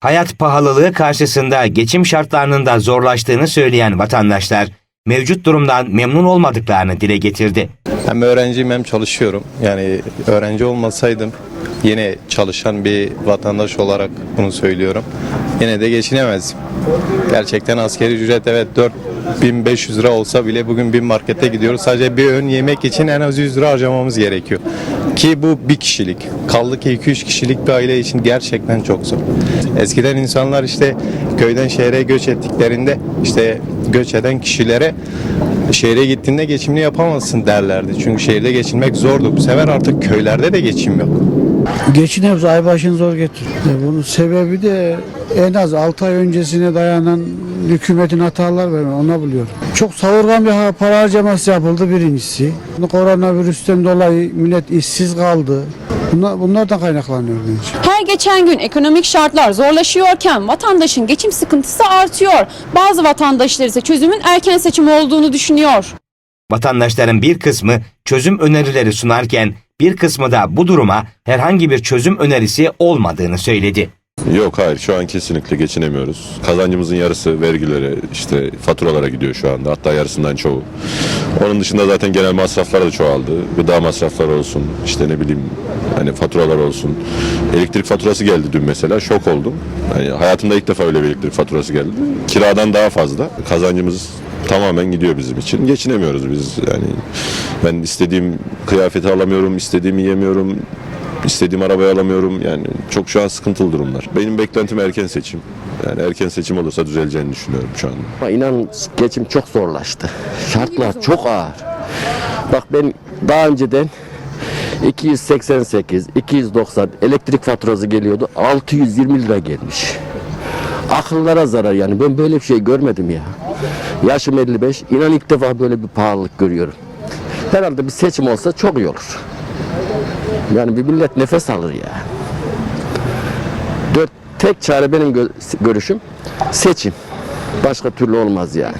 Hayat pahalılığı karşısında geçim şartlarının da zorlaştığını söyleyen vatandaşlar mevcut durumdan memnun olmadıklarını dile getirdi. Hem öğrenciyim hem çalışıyorum. Yani öğrenci olmasaydım yine çalışan bir vatandaş olarak bunu söylüyorum. Yine de geçinemezdim. Gerçekten askeri ücret evet 4500 lira olsa bile bugün bir markete gidiyoruz. Sadece bir öğün yemek için en az 100 lira harcamamız gerekiyor. Ki bu bir kişilik. Kaldı ki 2-3 kişilik bir aile için gerçekten çok zor. Eskiden insanlar işte köyden şehre göç ettiklerinde işte göç eden kişilere şehre gittiğinde geçimini yapamazsın derlerdi. Çünkü şehirde geçinmek zordu. Bu sefer artık köylerde de geçim yok. Geçinemiyoruz, ay başını zor getiriyor. E, Bunun sebebi de en az 6 ay öncesine dayanan hükümetin hatalar var, ona buluyorum. Çok savurgan bir para harcaması yapıldı birincisi. Koronavirüsten dolayı millet işsiz kaldı. Bunlar, bunlardan kaynaklanıyor bence. Her geçen gün ekonomik şartlar zorlaşıyorken vatandaşın geçim sıkıntısı artıyor. Bazı vatandaşlar ise çözümün erken seçim olduğunu düşünüyor. Vatandaşların bir kısmı çözüm önerileri sunarken bir kısmı da bu duruma herhangi bir çözüm önerisi olmadığını söyledi. Yok hayır şu an kesinlikle geçinemiyoruz. Kazancımızın yarısı vergilere işte faturalara gidiyor şu anda hatta yarısından çoğu. Onun dışında zaten genel masraflar da çoğaldı. Gıda masrafları olsun işte ne bileyim hani faturalar olsun. Elektrik faturası geldi dün mesela şok oldum. Hani hayatımda ilk defa öyle bir elektrik faturası geldi. Kiradan daha fazla. Kazancımız tamamen gidiyor bizim için. Geçinemiyoruz biz yani. Ben istediğim kıyafeti alamıyorum, istediğimi yemiyorum. İstediğim arabayı alamıyorum. Yani çok şu an sıkıntılı durumlar. Benim beklentim erken seçim. Yani erken seçim olursa düzeleceğini düşünüyorum şu an. Ama inan geçim çok zorlaştı. Şartlar çok ağır. Bak ben daha önceden 288, 290 elektrik faturası geliyordu. 620 lira gelmiş. Akıllara zarar yani. Ben böyle bir şey görmedim ya. Yaşım 55. İnan ilk defa böyle bir pahalılık görüyorum. Herhalde bir seçim olsa çok iyi olur. Yani bir millet nefes alır ya. Dört, tek çare benim gö- görüşüm seçim. Başka türlü olmaz yani.